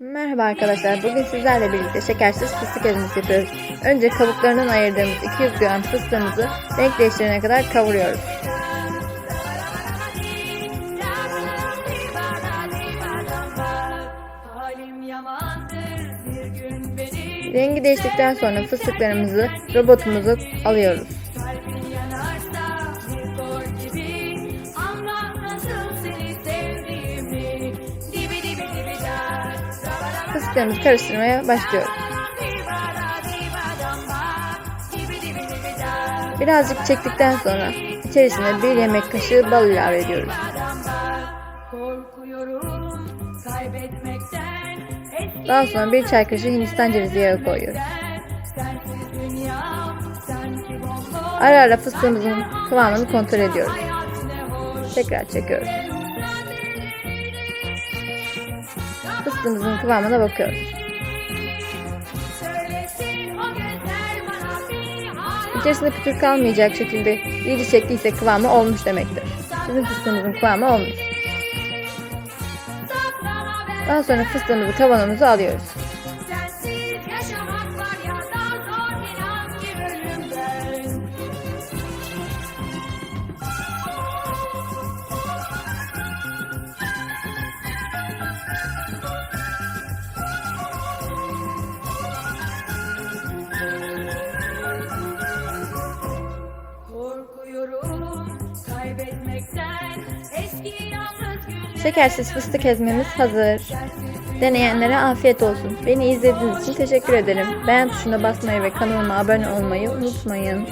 Merhaba arkadaşlar. Bugün sizlerle birlikte şekersiz fıstık ezmesi yapıyoruz. Önce kabuklarından ayırdığımız 200 gram fıstığımızı renk değiştirene kadar kavuruyoruz. Rengi değiştikten sonra fıstıklarımızı robotumuza alıyoruz. Fıstıklarımızı karıştırmaya başlıyoruz. Birazcık çektikten sonra içerisine bir yemek kaşığı bal ilave ediyoruz. Daha sonra bir çay kaşığı hindistan cevizi yağı koyuyoruz. Ara ara fıstığımızın kıvamını kontrol ediyoruz. Tekrar çekiyoruz. Fıstığımızın kıvamına bakıyoruz. İçerisinde pütür kalmayacak şekilde iyice çektiyse kıvamı olmuş demektir. Bizim fıstığımızın kıvamı olmuş. Daha sonra fıstığımızı kavanozumuza alıyoruz. Şekersiz fıstık ezmemiz hazır. Deneyenlere afiyet olsun. Beni izlediğiniz için teşekkür ederim. Beğen tuşuna basmayı ve kanalıma abone olmayı unutmayın.